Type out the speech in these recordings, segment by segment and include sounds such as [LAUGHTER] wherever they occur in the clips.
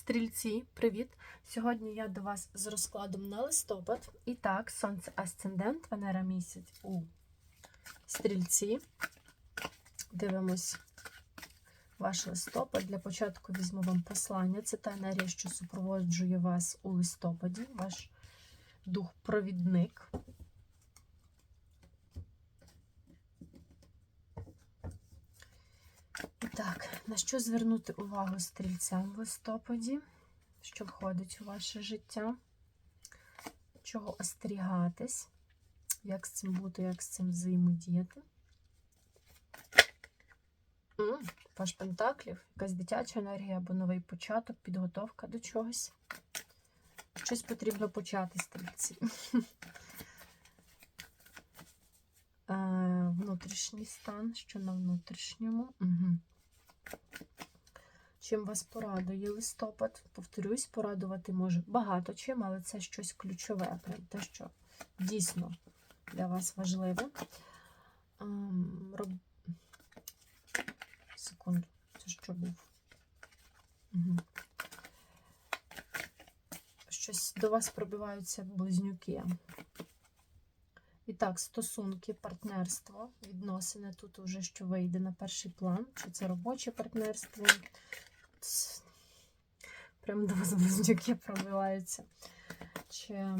Стрільці, привіт! Сьогодні я до вас з розкладом на листопад. І так, сонце асцендент, Венера місяць у стрільці. Дивимось ваш листопад. Для початку візьму вам послання. Це та енергія, що супроводжує вас у листопаді, ваш дух-провідник. І так, на що звернути увагу стрільцям в листопаді, що входить у ваше життя? Чого остерігатись? Як з цим бути, як з цим взаємодіяти? М, Паш Пентаклів, якась дитяча енергія або новий початок, підготовка до чогось. Щось потрібно почати стрільці. [LAUGHS] Е, Внутрішній стан, що на внутрішньому. Угу. Чим вас порадує листопад? Повторюсь, порадувати може багато чим, але це щось ключове, прям те, що дійсно для вас важливе. Ем, роб... Секунду, це що був? Угу. Щось до вас пробиваються близнюки. І так, стосунки, партнерство, відносини тут уже що вийде на перший план. Чи це робоче партнерство? Прямо до вас близнюки пробиваються. Чи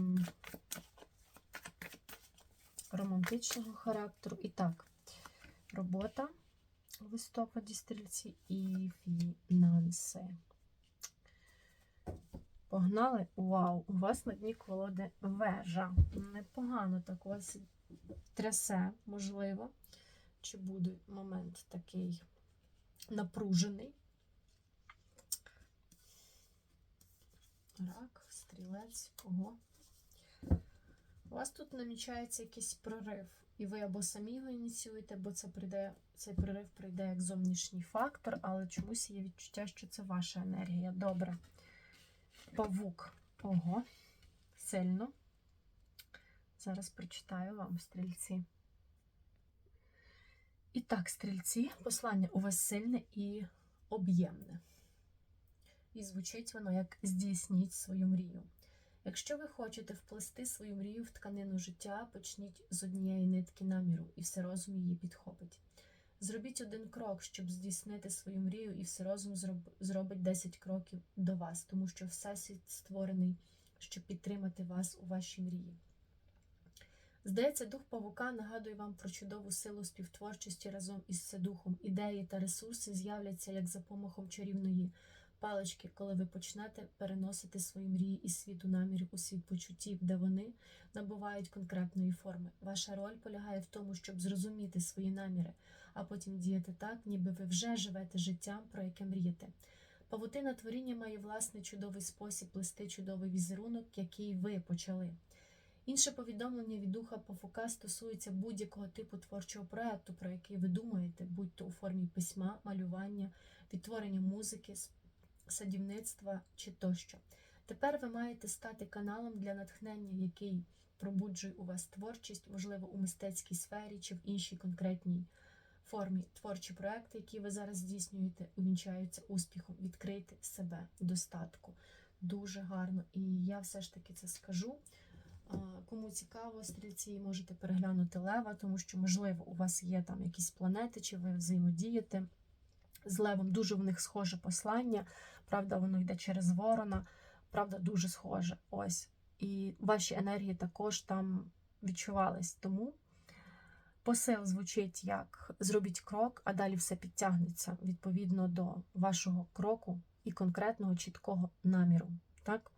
романтичного характеру. І так, робота у листопаді стрільці і фінанси. Погнали? Вау! У вас на дні колоди вежа. Непогано так у вас трясе, можливо. Чи буде момент такий напружений? Рак, стрілець, ого. У вас тут намічається якийсь прорив. І ви або самі його ініціюєте, або це прийде, цей прорив прийде як зовнішній фактор, але чомусь є відчуття, що це ваша енергія. Добре. Павук. Ого, сильно. Зараз прочитаю вам, стрільці. І так, стрільці, послання у вас сильне і об'ємне. І звучить воно як здійсніть свою мрію. Якщо ви хочете вплести свою мрію в тканину життя, почніть з однієї нитки наміру, і все розум її підхопить. Зробіть один крок, щоб здійснити свою мрію, і все розум зроб- зробить 10 кроків до вас, тому що всесвіт створений, щоб підтримати вас у вашій мрії. Здається, дух павука нагадує вам про чудову силу співтворчості разом із Вседухом. Ідеї та ресурси з'являться як за помахом чарівної палички, коли ви почнете переносити свої мрії із світу намірів у світ почуттів, де вони набувають конкретної форми. Ваша роль полягає в тому, щоб зрозуміти свої наміри, а потім діяти так, ніби ви вже живете життям, про яке мрієте. Павутина творіння має власний чудовий спосіб плести чудовий візерунок, який ви почали. Інше повідомлення від духа Павука стосується будь-якого типу творчого проекту, про який ви думаєте, будь то у формі письма, малювання, відтворення музики, садівництва чи тощо. Тепер ви маєте стати каналом для натхнення, який пробуджує у вас творчість, можливо, у мистецькій сфері чи в іншій конкретній формі. Творчі проекти, які ви зараз здійснюєте, увінчаються успіхом. Відкрийте себе достатку. Дуже гарно. І я все ж таки це скажу. Кому цікаво, стрільці, можете переглянути лева, тому що, можливо, у вас є там якісь планети, чи ви взаємодієте з левом. Дуже в них схоже послання. Правда, воно йде через ворона. Правда, дуже схоже. Ось. І ваші енергії також там відчувались. Тому посил звучить як зробіть крок, а далі все підтягнеться відповідно до вашого кроку і конкретного чіткого наміру. Так?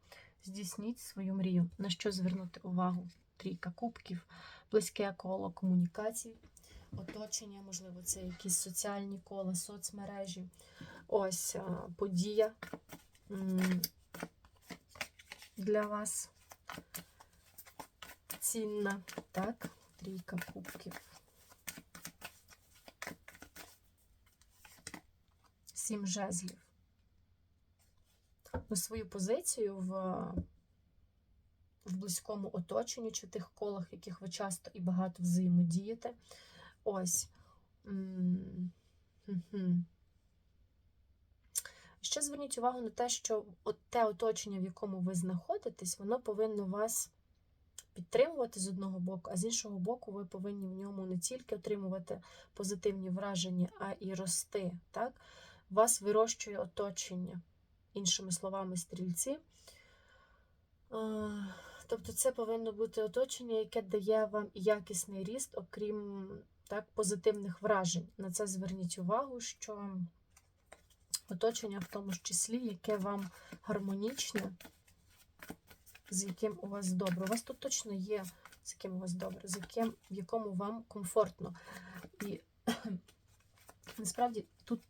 Здійсніть свою мрію. На що звернути увагу? Трійка кубків, близьке коло комунікацій, оточення, можливо, це якісь соціальні кола, соцмережі. Ось подія для вас цінна. Так, трійка кубків. Сім жезлів. Ну, свою позицію в, в близькому оточенні чи тих колах, яких ви часто і багато взаємодієте. Ось. Ще зверніть увагу на те, що от те оточення, в якому ви знаходитесь, воно повинно вас підтримувати з одного боку, а з іншого боку, ви повинні в ньому не тільки отримувати позитивні враження, а і рости. Так? Вас вирощує оточення, іншими словами, стрільці. Тобто це повинно бути оточення, яке дає вам якісний ріст, окрім так, позитивних вражень. На це зверніть увагу, що оточення в тому ж числі, яке вам гармонічне, з яким у вас добре. У вас тут точно є, з яким у вас добре, з яким, в якому вам комфортно. І [CLEARS THROAT] насправді тут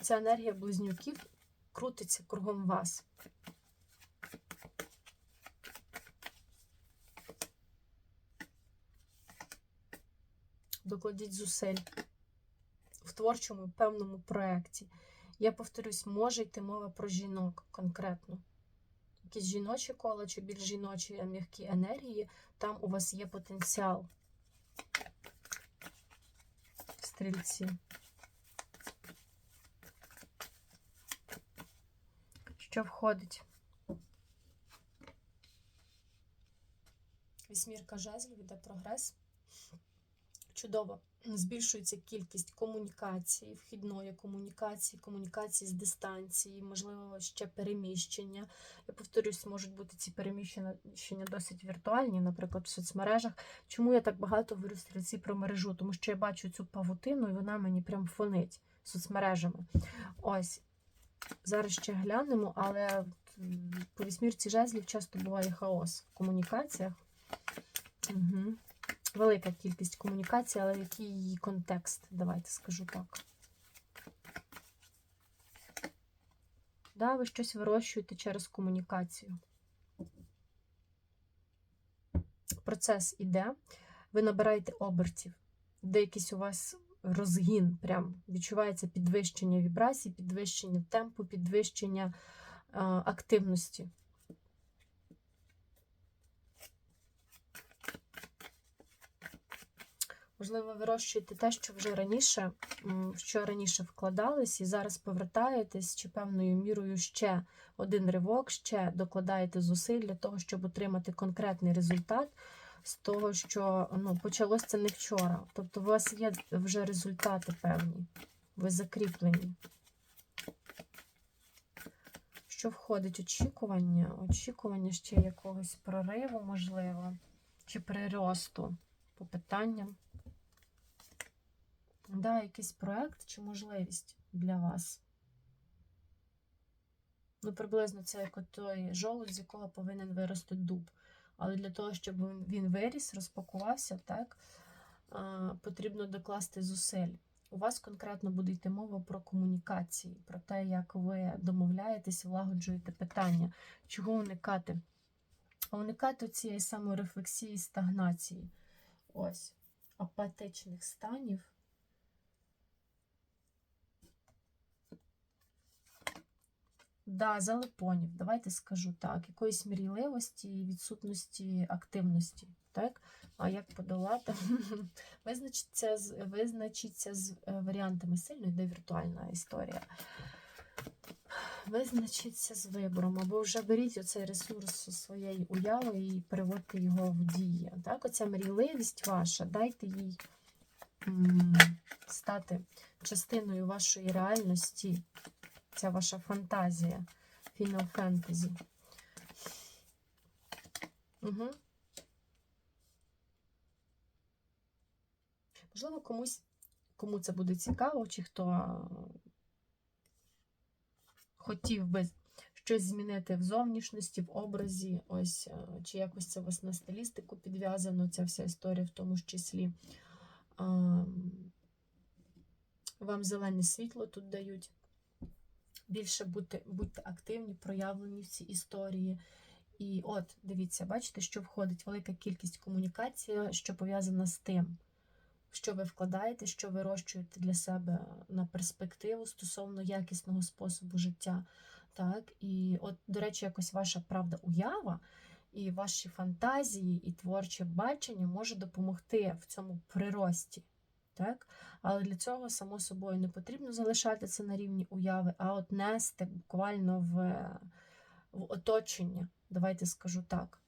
ця енергія близнюків крутиться кругом вас. Докладіть зусиль в творчому певному проєкті. Я повторюсь, може йти мова про жінок конкретно. Якісь жіночі кола чи більш жіночі м'які енергії, там у вас є потенціал. Стрільці. Що входить? Вісьмірка жезлів іде прогрес. Чудово. Збільшується кількість комунікації, вхідної комунікації, комунікації з дистанції, можливо, ще переміщення. Я повторюсь, можуть бути ці переміщення досить віртуальні, наприклад, в соцмережах. Чому я так багато говорю в стрільці про мережу? Тому що я бачу цю павутину, і вона мені прям фонить соцмережами. Ось. Зараз ще глянемо, але по вісьмірці жезлів часто буває хаос в комунікаціях. Угу. Велика кількість комунікацій, але який її контекст? Давайте скажу так. Да, ви щось вирощуєте через комунікацію. Процес іде, ви набираєте обертів, де якийсь у вас розгін, прям відчувається підвищення вібрацій, підвищення темпу, підвищення а, активності. Можливо, вирощуєте те, що вже раніше, що раніше вкладались, і зараз повертаєтесь чи певною мірою ще один ривок, ще докладаєте зусиль для того, щоб отримати конкретний результат з того, що ну, почалося це не вчора. Тобто, у вас є вже результати певні, ви закріплені. Що входить? Очікування? Очікування ще якогось прориву, можливо, чи приросту по питанням. Да, якийсь проект чи можливість для вас. Ну, приблизно це як той жолудь, з якого повинен вирости дуб. Але для того, щоб він виріс, розпакувався, так, потрібно докласти зусиль. У вас конкретно буде йти мова про комунікації, про те, як ви домовляєтесь, влагоджуєте питання, чого уникати. А уникати цієї саморефлексії, стагнації. Ось, апатичних станів. Да, залипонів, давайте скажу так, якоїсь мрійливості і відсутності активності. Так? А як подолати? [LAUGHS] Визначиться з визначиться з е, варіантами сильно йде віртуальна історія. Визначиться з вибором, або вже беріть оцей ресурс своєї уяви і переводьте його в дії. Так? Оця мрійливість ваша, дайте їй стати частиною вашої реальності ця ваша фантазія. Final Fantasy. Угу. Можливо, комусь, кому це буде цікаво, чи хто хотів би щось змінити в зовнішності, в образі, ось, чи якось це у вас на стилістику підв'язано, ця вся історія в тому ж числі. Вам зелене світло тут дають більше будьте, будьте активні, проявлені в цій історії. І от, дивіться, бачите, що входить велика кількість комунікації, що пов'язана з тим, що ви вкладаєте, що вирощуєте для себе на перспективу стосовно якісного способу життя. Так, І, от, до речі, якось ваша правда уява, і ваші фантазії, і творче бачення може допомогти в цьому прирості. Так? Але для цього, само собою, не потрібно залишати це на рівні уяви, а от нести буквально в, в оточення. Давайте скажу так.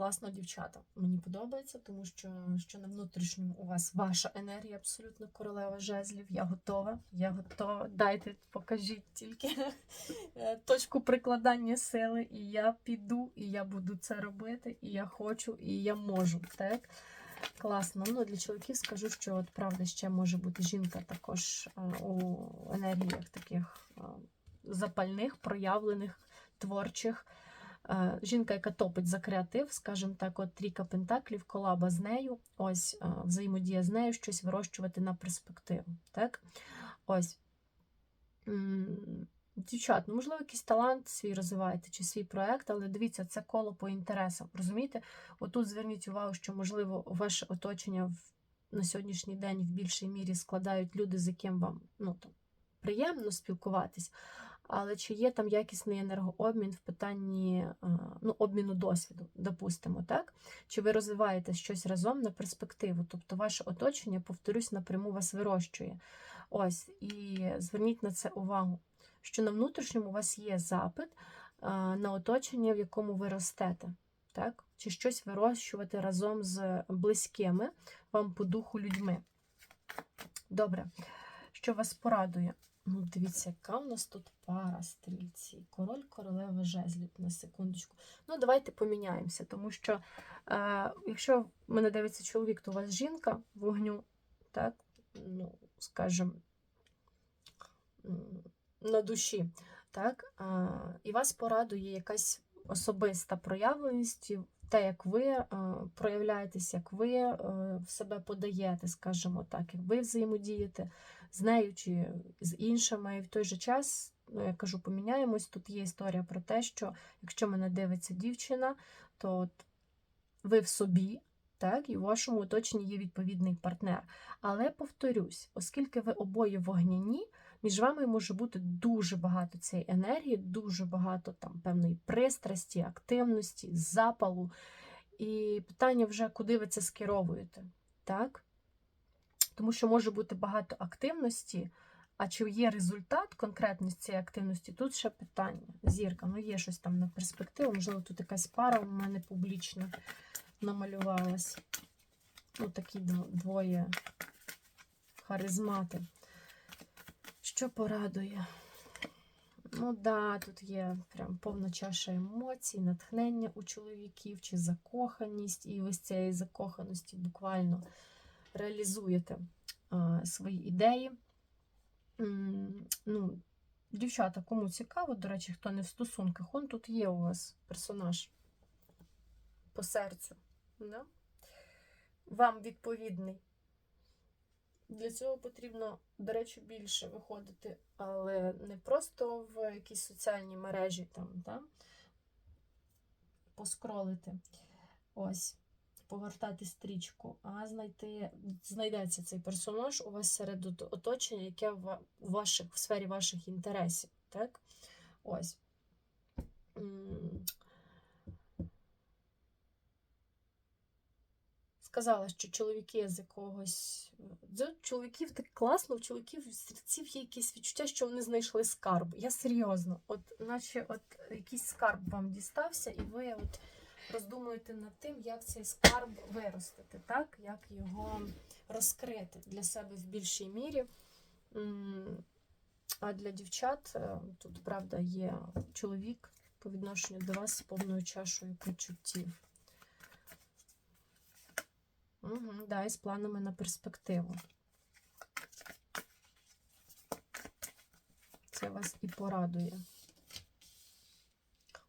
Класно, дівчата. Мені подобається, тому що, що на внутрішньому у вас ваша енергія абсолютно королева жезлів. Я готова. Я готова. Дайте, покажіть тільки е, точку прикладання сили. І я піду, і я буду це робити, і я хочу, і я можу. Так? Класно. Ну, для чоловіків скажу, що от правда ще може бути жінка також у енергіях таких запальних, проявлених, творчих. Е, Жінка, яка топить за креатив, скажімо так, от трійка пентаклів, колаба з нею, ось е, взаємодія з нею, щось вирощувати на перспективу. Так? Ось. Дівчат, ну, можливо, якийсь талант свій розвиваєте чи свій проект, але дивіться, це коло по інтересам. Розумієте? Отут зверніть увагу, що, можливо, ваше оточення в, на сьогоднішній день в більшій мірі складають люди, з яким вам ну, там, приємно спілкуватись. Але чи є там якісний енергообмін в питанні е, ну, обміну досвіду, допустимо, так? Чи ви розвиваєте щось разом на перспективу? Тобто ваше оточення, повторюсь, напряму вас вирощує. Ось, і зверніть на це увагу, що на внутрішньому у вас є запит е, на оточення, в якому ви ростете. Так? Чи щось вирощувати разом з близькими вам по духу людьми. Добре, що вас порадує? Ну, дивіться, яка в нас тут пара стрільці. Король королева жезлів на секундочку. Ну, давайте поміняємося, тому що е, якщо мене дивиться чоловік, то у вас жінка вогню, так, ну, скажімо, на душі, так, е, і вас порадує якась особиста проявленість, те, як ви е, проявляєтесь, як ви е, в себе подаєте, скажімо так, як ви взаємодієте з нею чи з іншими. І в той же час, ну, я кажу, поміняємось. Тут є історія про те, що якщо мене дивиться дівчина, то от ви в собі. Так, і в вашому оточенні є відповідний партнер. Але повторюсь, оскільки ви обоє вогняні, між вами може бути дуже багато цієї енергії, дуже багато там певної пристрасті, активності, запалу. І питання вже, куди ви це скеровуєте. Так? Тому що може бути багато активності, а чи є результат конкретно з цієї активності? Тут ще питання. Зірка, ну є щось там на перспективу, можливо, тут якась пара у мене публічна намалювалась. Ну, такі двоє харизмати. Що порадує? Ну, да, тут є прям повна чаша емоцій, натхнення у чоловіків, чи закоханість, і ви з цієї закоханості буквально реалізуєте а, свої ідеї. Ну, Дівчата, кому цікаво, до речі, хто не в стосунках, он тут є у вас персонаж по серцю. Да? Вам відповідний. Для цього потрібно, до речі, більше виходити, але не просто в якісь соціальні мережі там, да? поскролити. Ось, повертати стрічку, а знайти, знайдеться цей персонаж у вас серед оточення, яке в, ваших, в сфері ваших інтересів. Так? Ось. Сказала, що чоловіки з якогось. Чоловіків так класно, у чоловіків у стрільців є якесь відчуття, що вони знайшли скарб. Я серйозно, от наче от якийсь скарб вам дістався, і ви от роздумуєте над тим, як цей скарб виростити, так? як його розкрити для себе в більшій мірі. А для дівчат е, тут, правда, є чоловік по відношенню до вас з повною чашою почуттів. Угу, да, і з планами на перспективу. Це вас і порадує.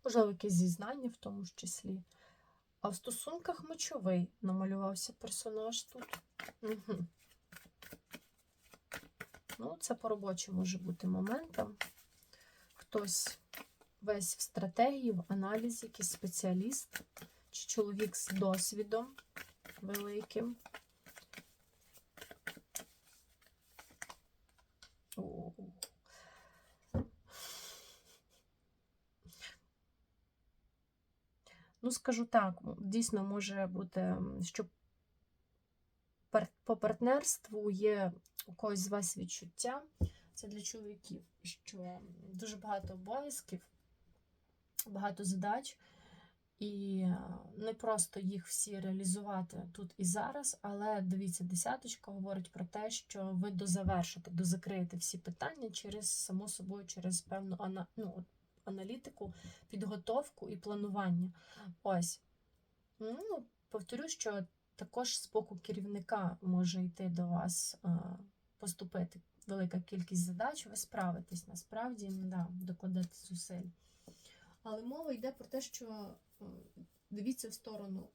Можливо, якесь зізнання в тому ж числі. А в стосунках мочовий намалювався персонаж тут. Угу. Ну, це по робочому може бути моментом. Хтось весь в стратегії, в аналізі, якийсь спеціаліст, чи чоловік з досвідом великим. О. Ну, скажу так, дійсно може бути, що по партнерству є у когось з вас відчуття. Це для чоловіків, що дуже багато обов'язків, багато задач і е, не просто їх всі реалізувати тут і зараз, але дивіться, десяточка говорить про те, що ви дозавершите, дозакриєте всі питання через само собою, через певну ана, ну, аналітику, підготовку і планування. Ось. Ну, повторю, що також з боку керівника може йти до вас а, поступити велика кількість задач, ви справитесь насправді, да, докладете зусиль. Але мова йде про те, що е, дивіться в сторону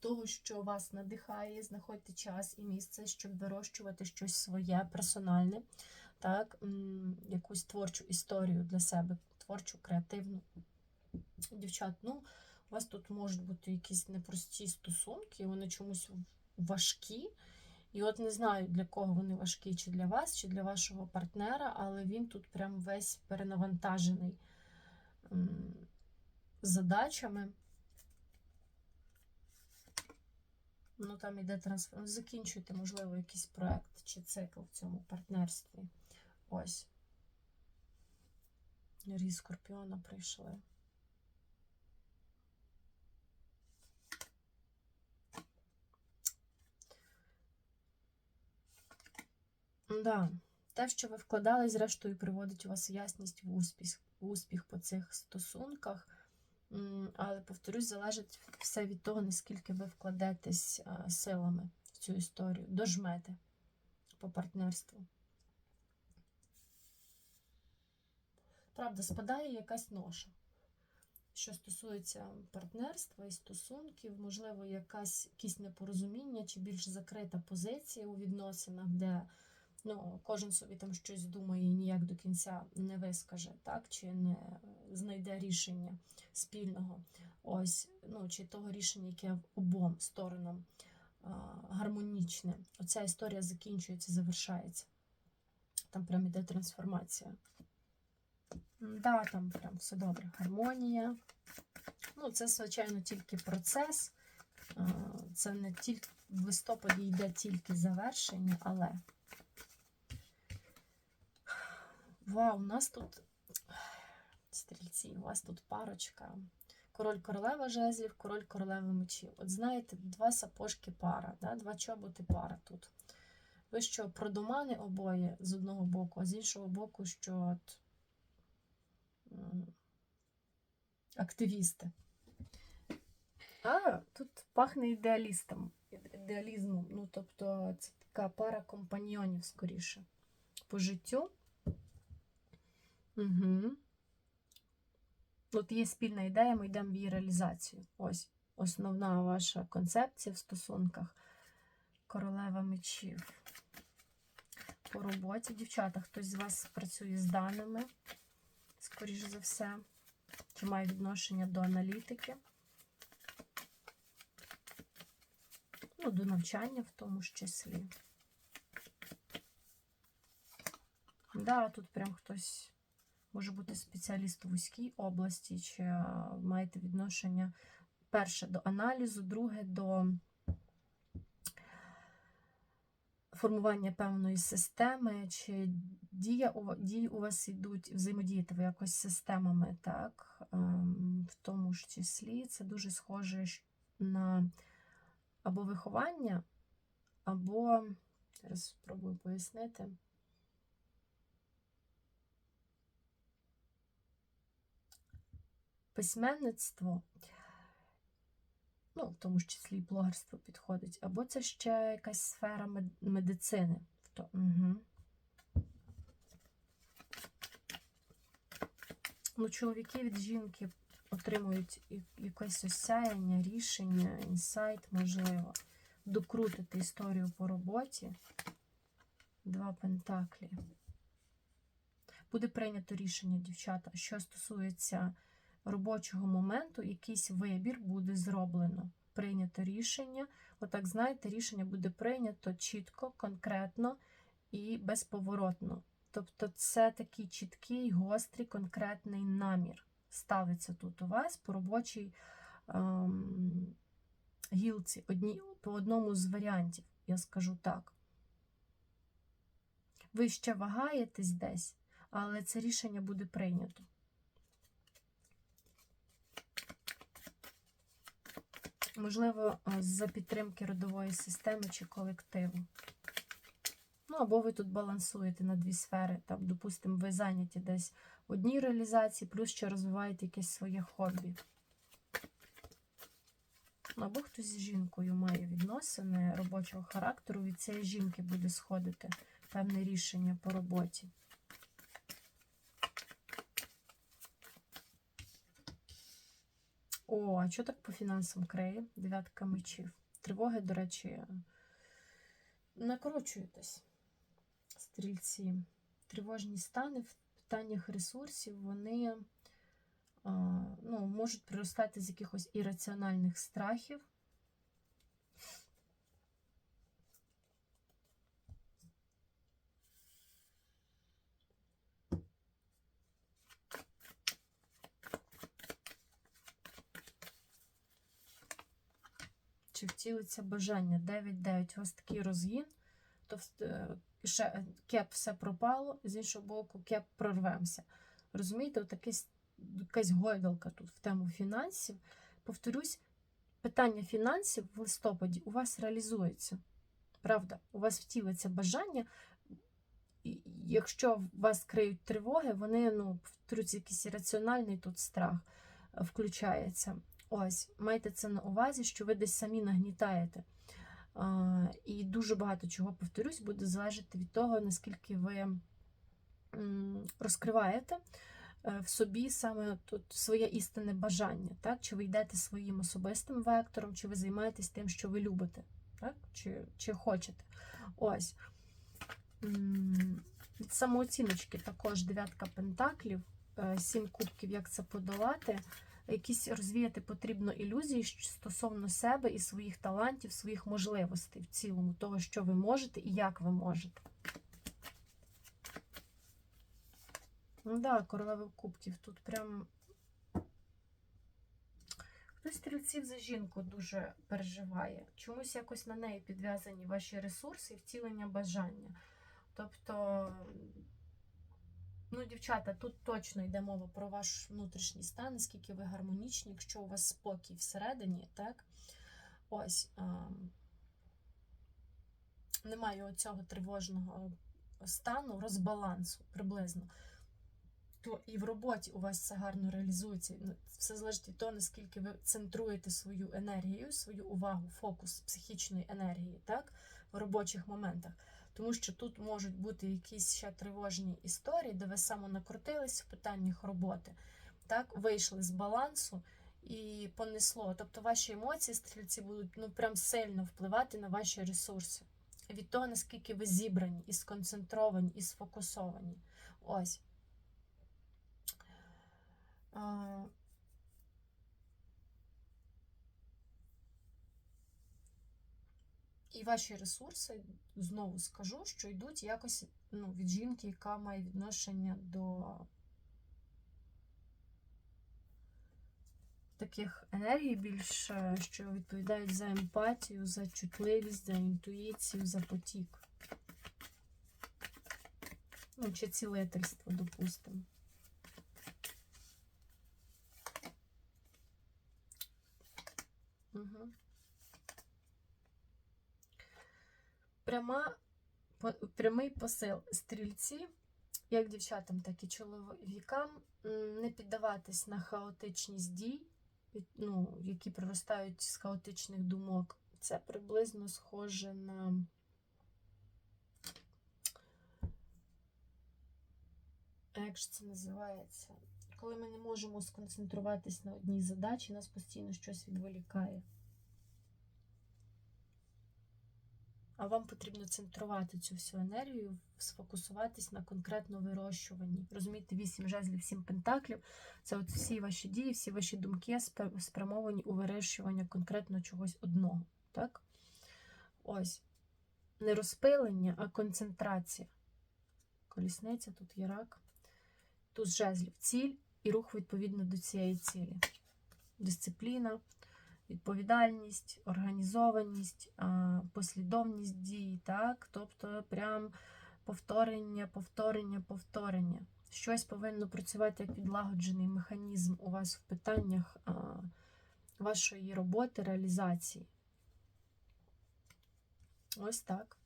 того, що вас надихає, знаходьте час і місце, щоб вирощувати щось своє, персональне, так, якусь творчу історію для себе, творчу, креативну. Дівчат, ну, у вас тут можуть бути якісь непрості стосунки, вони чомусь важкі. І от не знаю, для кого вони важкі, чи для вас, чи для вашого партнера, але він тут прям весь перенавантажений задачами. Ну, там іде трансфер. Ну, Закінчуйте, можливо, якийсь проект чи цикл в цьому партнерстві. Ось. Різ Скорпіона прийшли. Да. Те, що ви вкладали, зрештою, приводить у вас ясність в успіх, в успіх по цих стосунках. Але, повторюсь, залежить все від того, наскільки ви вкладетесь силами в цю історію, дожмете по партнерству. Правда, спадає якась ноша. Що стосується партнерства і стосунків, можливо, якась, якісь непорозуміння чи більш закрита позиція у відносинах, де ну, кожен собі там щось думає і ніяк до кінця не вискаже, так, чи не знайде рішення спільного. Ось, ну, чи того рішення, яке обом сторонам гармонічне. Оця історія закінчується, завершається. Там прям іде трансформація. Да, там прям все добре. Гармонія. Ну, це, звичайно, тільки процес. Це не тільки в листопаді йде тільки завершення, але. Вау, у нас тут стрільці, у вас тут парочка. Король королева жезлів, король королева мечів. От знаєте, два сапожки пара, да? два чоботи пара тут. Ви що, продумани обоє з одного боку, а з іншого боку, що от, активісти. А, тут пахне ідеалістом, ідеалізмом. Ну, тобто, це така пара компаньйонів скоріше. По життю. Угу. От є спільна ідея, ми йдемо в її реалізацію. Ось основна ваша концепція в стосунках. Королева мечів. По роботі, дівчата, хтось з вас працює з даними, скоріш за все, чи має відношення до аналітики. Ну, до навчання в тому ж числі. Да, тут прям хтось може бути спеціаліст у вузькій області, чи маєте відношення перше до аналізу, друге до формування певної системи, чи дія дії у вас йдуть, взаємодієте ви якось системами, так, ем, в тому ж числі. Це дуже схоже на або виховання, або, зараз спробую пояснити. Письменництво, ну, в тому ж числі і блогерство підходить, або це ще якась сфера медицини. То, угу. Ну, чоловіки від жінки отримують якесь осяяння, рішення, інсайт, можливо, докрутити історію по роботі. Два пентаклі. Буде прийнято рішення, дівчата, що стосується робочого моменту, якийсь вибір буде зроблено. Прийнято рішення. Отак, знаєте, рішення буде прийнято чітко, конкретно і безповоротно. Тобто, це такий чіткий, гострий, конкретний намір ставиться тут у вас по робочій ем, гілці, одні, по одному з варіантів, я скажу так. Ви ще вагаєтесь десь, але це рішення буде прийнято. Можливо, а, за підтримки родової системи чи колективу. Ну, або ви тут балансуєте на дві сфери. Там, допустимо, ви зайняті десь в одній реалізації, плюс ще розвиваєте якесь своє хобі. Або хтось з жінкою має відносини робочого характеру, від цієї жінки буде сходити певне рішення по роботі. О, а що так по фінансам криє? Дев'ятка мечів. Тривоги, до речі, накручуєтесь, стрільці. Тривожні стани в питаннях ресурсів, вони ну, можуть приростати з якихось ірраціональних страхів. Чи втілиться бажання? 9-9. У вас такий розгін, то е, ще е, кеп все пропало, з іншого боку, кеп прорвемося. Розумієте, от якась, гойдалка тут в тему фінансів. Повторюсь, питання фінансів в листопаді у вас реалізується. Правда, у вас втілиться бажання. І Якщо вас криють тривоги, вони ну, повторюсь, якийсь раціональний тут страх е, включається. Ось, майте це на увазі, що ви десь самі нагнітаєте. І дуже багато чого, повторюсь, буде залежати від того, наскільки ви розкриваєте е, в собі саме тут своє істинне бажання, так? Чи ви йдете своїм особистим вектором, чи ви займаєтесь тим, що ви любите, так? Чи, чи хочете. Ось. Від самооціночки також дев'ятка пентаклів, е, сім кубків, як це подолати. Якісь розвіяти потрібно ілюзії стосовно себе і своїх талантів, своїх можливостей в цілому, того, що ви можете і як ви можете. Ну да, королева кубків. Тут прям хтось стрільців за жінку дуже переживає. Чомусь якось на неї підв'язані ваші ресурси і втілення бажання. Тобто, ну, дівчата, тут точно йде мова про ваш внутрішній стан, наскільки ви гармонічні, якщо у вас спокій всередині, так? Ось. ем, Немає оцього тривожного стану, розбалансу приблизно. То і в роботі у вас це гарно реалізується. Ну, Все залежить від того, наскільки ви центруєте свою енергію, свою увагу, фокус психічної енергії, так, в робочих моментах. Тому що тут можуть бути якісь ще тривожні історії, де ви самонакрутились в питаннях роботи, так, вийшли з балансу і понесло. Тобто ваші емоції, стрільці, будуть ну, прям сильно впливати на ваші ресурси. Від того, наскільки ви зібрані, і сконцентровані, і сфокусовані. Ось. І ваші ресурси, знову скажу, що йдуть якось ну, від жінки, яка має відношення до таких енергій більше, що відповідають за емпатію, за чутливість, за інтуїцію, за потік. Ну, чи цілительство, допустимо. Угу. Пряма, прямий посил стрільці, як дівчатам, так і чоловікам, не піддаватись на хаотичність дій, ну, які проростають з хаотичних думок. Це приблизно схоже на. Як ж це називається? Коли ми не можемо сконцентруватись на одній задачі, нас постійно щось відволікає. А вам потрібно центрувати цю всю енергію, сфокусуватись на конкретно вирощуванні. Розумієте, вісім жезлів, сім пентаклів це от всі ваші дії, всі ваші думки спрямовані у вирощування конкретно чогось одного. Так? Ось. Не розпилення, а концентрація. Колісниця, тут є рак. Тут жезлів. Ціль і рух відповідно до цієї цілі. дисципліна, відповідальність, організованість, послідовність дій, так? Тобто прям повторення, повторення, повторення. Щось повинно працювати як відлагоджений механізм у вас в питаннях вашої роботи, реалізації. Ось так.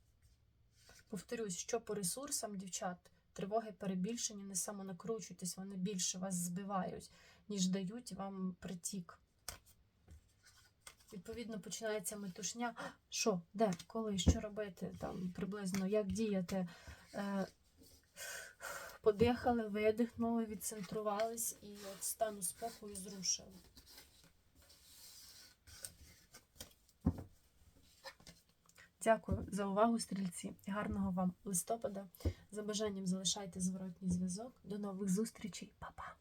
Повторюсь, що по ресурсам, дівчат, тривоги перебільшені, не самонакручуйтесь, вони більше вас збивають, ніж дають вам притік. Відповідно, починається метушня. Що, де, коли, що робити, там приблизно, як діяти. Е, подихали, видихнули, відцентрувались і от стану спокою зрушили. Дякую за увагу, стрільці. Гарного вам листопада. За бажанням залишайте зворотній зв'язок. До нових зустрічей, Па-па!